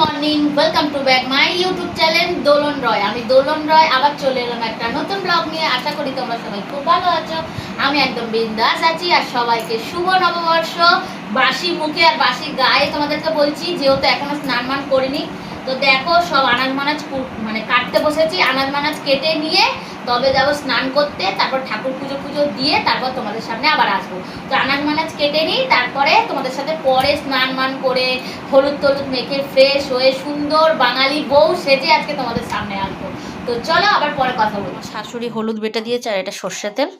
Morning welcome to back my YouTube channel Dolon Roy. আমি দোলন রয়, আবার চলে এলাম একটা নতুন ব্লগ নিয়ে। আশা করি তোমরা সবাই খুব ভালো আছো। আমি একদম বিন্দাস আছি আর সবাইকে শুভ নববর্ষ। বাসি মুখে আর বাসি গায়ে তোমাদেরকে বলছি, যেহেতু এখনও স্নান মান করিনি তো দেখো, সব আনাজ মানাজ মানে কাটতে বসেছি। আনাজ মানাজ কেটে নিয়ে তবে যাব স্নান করতে, তারপর ঠাকুর পুজো পুজো দিয়ে তারপর তোমাদের সামনে আবার আসব। তো আনাজ মানাজ কেটে নিই, তারপরে তোমাদের সাথে পরে স্নান মান করে হলুদ টলুদ মেখে ফ্রেশ হয়ে সুন্দর বাঙালি বউ সেজে আজকে তোমাদের সামনে আসব। তো চলো আবার পরে কথা বলব শাশুড়ি হলুদ বেটে দিয়েছে আর এটা সর্ষে তেল।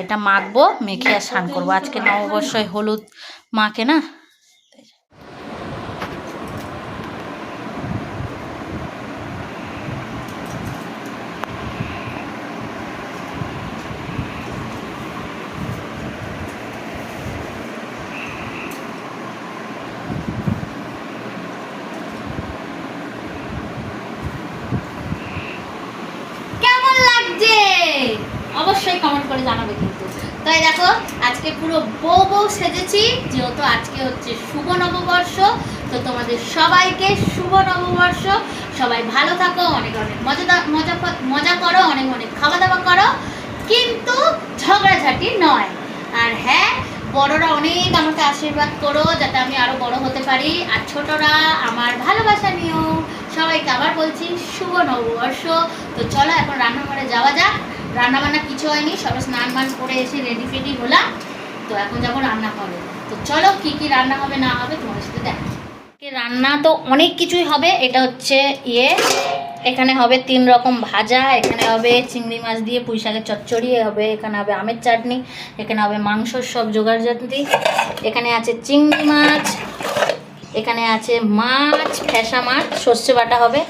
এটা মাখবো, মেখে আর স্নান করব। আজকে নববর্ষই হলুদ মাখে না কেমন লাগছে অবশ্যই কমেন্ট করে জানাবে কিন্তু। তাই দেখো, আজকে পুরো বউ বউ সেজেছি, যেহেতু আজকে হচ্ছে শুভ নববর্ষ, তো তোমাদের সবাইকে শুভ নববর্ষ। সবাই ভালো থাকো, অনেক অনেক মজা মজা মজা করো, অনেক অনেক খাওয়া দাওয়া করো, কিন্তু ঝগড়াঝাটি নয়। আর হ্যাঁ বড়রা অনেক আমাকে আশীর্বাদ করো, যাতে আমি আরও বড় হতে পারি। আর ছোটরা, আমার ভালোবাসা নিও। সবাইকে আবার বলছি, শুভ নববর্ষ। তো চলো, এখন রান্নাঘরে যাওয়া যাক। রান্না বান্না কিছু হয়নি সবাই স্নান মান করে এসে রেডি ফেডি হলাম, তো এখন যাব রান্না হবে তো চলো কি কি রান্না হবে না হবে তোমাদের সাথে দেখ। রান্না তো অনেক কিছুই হবে, এটা হচ্ছে ইয়ে এখানে হবে তিন রকম ভাজা, এখানে হবে চিংড়ি মাছ দিয়ে পুঁই শাকের চচ্চড়ি হবে, এখানে হবে আমের চাটনি, এখানে হবে মাংসর সব জোগাড় জাতি, এখানে আছে চিংড়ি মাছ, এখানে আছে মাছ ফ্যাসা মাছ, সর্ষে বাটা হবে,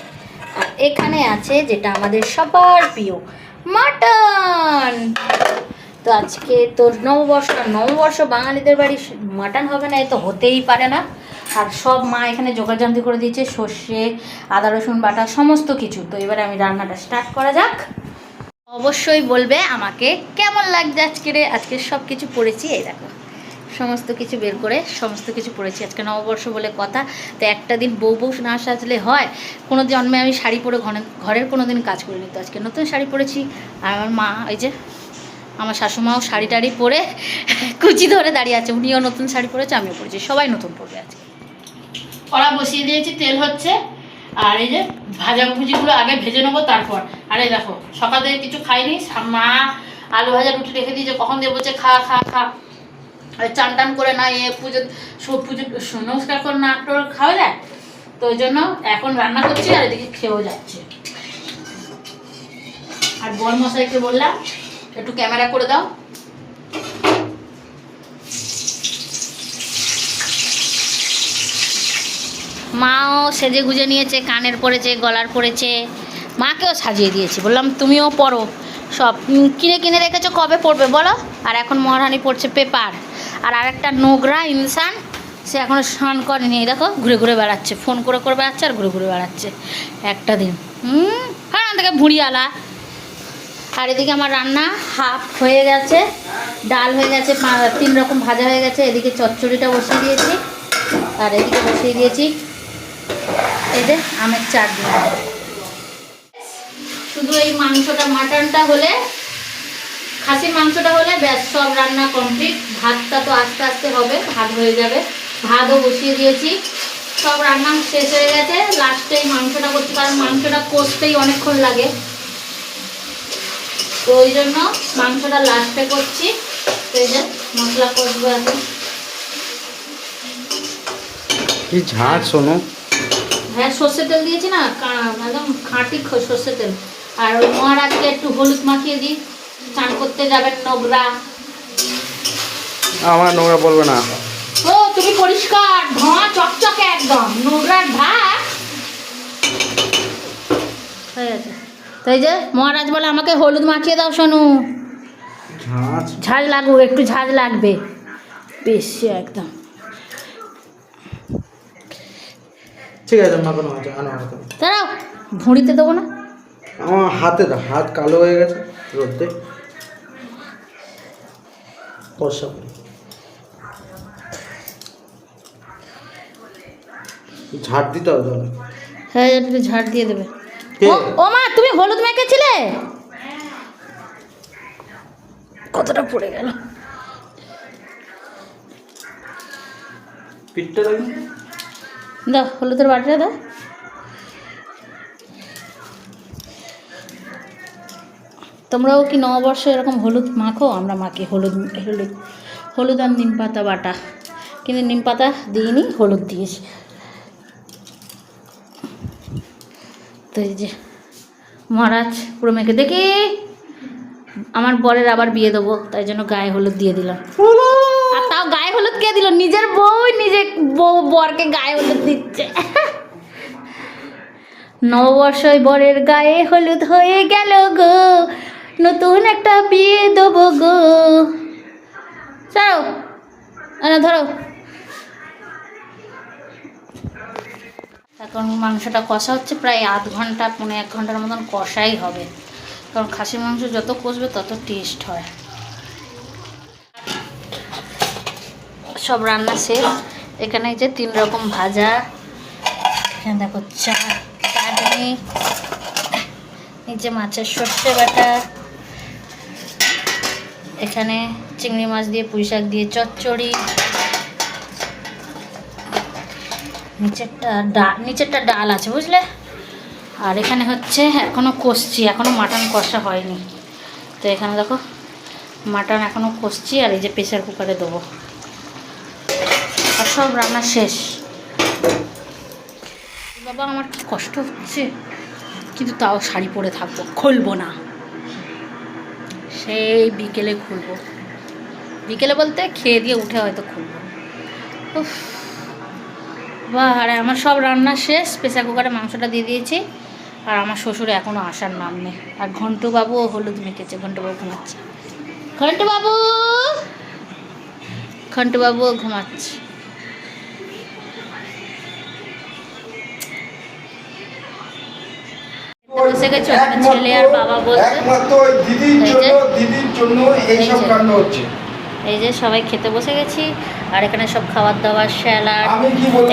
আর এখানে আছে যেটা আমাদের সবার প্রিয় মাটন। তো আজকে তো নববর্ষ নববর্ষ বাঙালিদের বাড়ি মাটন হবে না, এ তো হতেই পারে না। আর সব মা এখানে যোগাযোগ করে দিয়েছে, সর্ষে, আদা, রসুন, বাটা, সমস্ত কিছু। তো এবার আমি রান্নাটা স্টার্ট করা যাক। অবশ্যই বলবে আমাকে কেমন লাগছে আজকে রে? আজকে সব কিছু পড়েছি, এই দেখো। সমস্ত কিছু বের করে সমস্ত কিছু পরেছি আজকে নববর্ষ বলে কথা, তো একটা দিন বউ বউ না সাজলে হয়, কোনো জন্মে আমি শাড়ি পরে ঘরে ঘরের কোনো দিন কাজ করিনি। তো আজকে নতুন শাড়ি পরেছি, আর আমার মা, এই যে আমার শাশুমাও শাড়ি টাড়ি পরে কুচি ধরে দাঁড়িয়ে আছে, উনিও নতুন শাড়ি পরেছে, আমিও পরেছি, সবাই নতুন পরবে আজকে। কড়া বসিয়ে দিয়েছি, তেল হচ্ছে, আর এই যে ভাজা ভুজিগুলো আগে ভেজে নেব তারপর। আর এই দেখো, সকাল কিছু খাইনি, মা আলু ভাজা রুটি রেখে দিয়েছে, কখন দিয়ে বলছে খা খা খা। চান টান করে না, এ পুজো পুজো নমস্কার করে না একটু খাওয়া যায়? তো ওই জন্য এখন রান্না করছি আর এদিকে খেয়েও যাচ্ছে। আর বর মশাইকে বললাম, একটু ক্যামেরা করে দাও। মাও সেজে গুজে নিয়েছে, কানের পরেছে, গলার পরেছে। মাকেও সাজিয়ে দিয়েছি। বললাম, তুমিও পড়ো সব। কিনে কিনে রেখেছো, কবে পড়বে বলো? আর এখন মহারানী পড়ছে পেপার। আর আরেকটা নোংরা ইনসান, সে এখনও স্নান করেনি। দেখো, ঘুরে ঘুরে বেড়াচ্ছে। ফোন করে করে বেড়াচ্ছে আর ঘুরে ঘুরে বেড়াচ্ছে একটা দিন। হুম হ্যাঁ থেকে ভুড়িয়ালা আর এদিকে আমার রান্না হাফ হয়ে গেছে, ডাল হয়ে গেছে তিন রকম ভাজা হয়ে গেছে। এদিকে চচ্চড়িটা বসিয়ে দিয়েছি। আর এদিকে বসিয়ে দিয়েছি যে আমের চাটনি। শুধু এই মাংসটা মাটনটা হলে খাসির মাংসটা হলে ব্যাস সব রান্না কমপ্লিট ভাতটা তো আস্তে আস্তে হবে ভাত হয়ে যাবে। ভাতও বসিয়ে দিয়েছি। সব রান্না শেষ হয়ে গেছে। লাস্টেই মাংসটা করছি কারণ মাংসটা কষতেই অনেকক্ষণ লাগে। তো ওই জন্য মাংসটা লাস্টে করছি। তো এই যে মশলা কষবো এখন। কি শোনো। হ্যাঁ সর্ষে তেল দিয়েছি না একদম খাঁটি সর্ষে তেল। আর ওই মহারাজকে একটু হলুদ মাখিয়ে দিই স্নান করতে যাবেন নোংরা। আমার নোংরা বলবে না। ও তুমি পরিষ্কার ধোঁয়া চকচকে একদম নোংরার ভাত হয়ে গেছে। তো এই যে মহারাজ বলে আমাকে হলুদ মাখিয়ে দাও শোনু ঝাঁজ। লাগুক একটু ঝাঁজ লাগবে। বেশি একদম। ঠিক আছে দাঁড়াও ভুঁড়িতে দেবো না? আমার হাতে দাও হাত কালো হয়ে গেছে রোদে কষা ঝাড় দিতে হবে তাহলে। হ্যাঁ একটু ঝাড় দিয়ে দেবে। ও মা তুমি হলুদ মেখেছিলে? কতটা পড়ে গেল। পিঠটা দাও হলুদের বাটিটা দাও। তোমরাও কি নববর্ষে এরকম হলুদ মাখো? আমরা মাখি হলুদ হলুদ হলুদ আর নিম পাতা বাটা। কিন্তু নিম পাতা দিইনি হলুদ দিয়েছি তো এই যে মহারাজ পুরো মেখে দেখি আমার বরের আবার বিয়ে দেবো তাই জন্য গায়ে হলুদ দিয়ে দিলাম। আর তাও গায়ে হলুদ কে দিল? নিজের বউ নিজে বউ বরকে গায়ে হলুদ দিচ্ছে। নববর্ষই বরের গায়ে হলুদ হয়ে গেল গো। নতুন একটা বিয়ে দেবো গো। চলো না ধরো। এখন মাংসটা কষা হচ্ছে, প্রায় আধ ঘণ্টা, পৌনে এক ঘণ্টার মতন কষাই হবে। কারণ খাসির মাংস যত কষবে তত টেস্ট হয়। সব রান্না শেষ। এখানে যে তিন রকম ভাজা। এখানে দেখো চা, চাটনি নিচে মাছের সর্ষে বাটা। এখানে চিংড়ি মাছ দিয়ে পুঁই শাক দিয়ে চচ্চড়ি। নিচেরটা ডাল নিচেরটা ডাল আছে, বুঝলে? আর এখানে হচ্ছে এখনও কষছি এখনও মাটন কষা হয়নি। তো এখানে দেখো, মাটন এখনও কষছি, আর এই যে প্রেশার কুকারে দেবো। আর সব রান্না শেষ। বাবা, আমার কষ্ট হচ্ছে? কিন্তু তাও শাড়ি পরে থাকব, খুলবো না। সেই বিকেলে খুলবো বিকেলে বলতে খেয়ে দিয়ে উঠে হয়তো খুলবো উফ বাহ আরে আমার সব রান্না শেষ, প্রেসার কুকারে মাংসটা দিয়ে দিয়েছি। আর আমার শ্বশুর এখনও আসার নাম নেই। আর ঘন্টু বাবুও হলুদ মেখেছে ঘন্টু বাবু ঘুমাচ্ছে। ঘন্টু বাবু ঘন্টু বাবুও ঘুমাচ্ছে। বসে গেছে ওখানে ছেলে আর বাবা দিদির এই যে। জন্য দিদির জন্য এই যে। কাণ্ড হচ্ছে। এই যে সবাই খেতে বসে গেছি আর এখানে সব খাবার দাবার স্যালাড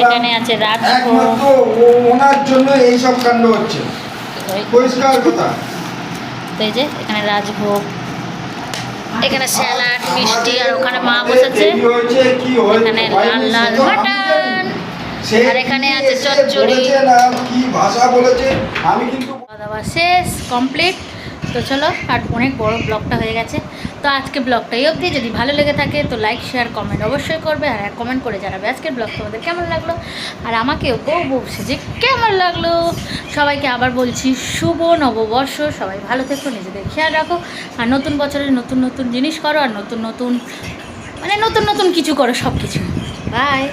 এখানে আছে রাজভোগ ওনার জন্য এইসব কাণ্ড হচ্ছে। পরিষ্কার কথা। তো এই যে এখানে রাজভোগ এখানে স্যালাড মিষ্টি আর ওখানে মা বসেছে। এখানে লাল লাল মাটন। আর এখানে আছে চচ্চড়ি। কি ভাষা বলেছে আমি কিন্তু দাওয়া শেষ কমপ্লিট তো চলো, আর অনেক বড় ব্লগটা হয়ে গেছে। তো আজকে ব্লগটা এই অবধি। যদি ভালো লেগে থাকে, তো লাইক শেয়ার কমেন্ট অবশ্যই করবে। আর কমেন্ট করে জানাবে আজকের ব্লগ তোমাদের কেমন লাগল। আর আমাকেও বউ বউ যে কেমন লাগল। সবাইকে আবার বলছি, শুভ নববর্ষ। সবাই ভালো থেকো, নিজেদের খেয়াল রাখো। আর নতুন বছরে নতুন নতুন জিনিস করো, আর নতুন নতুন মানে নতুন নতুন কিছু করো সব কিছু বাই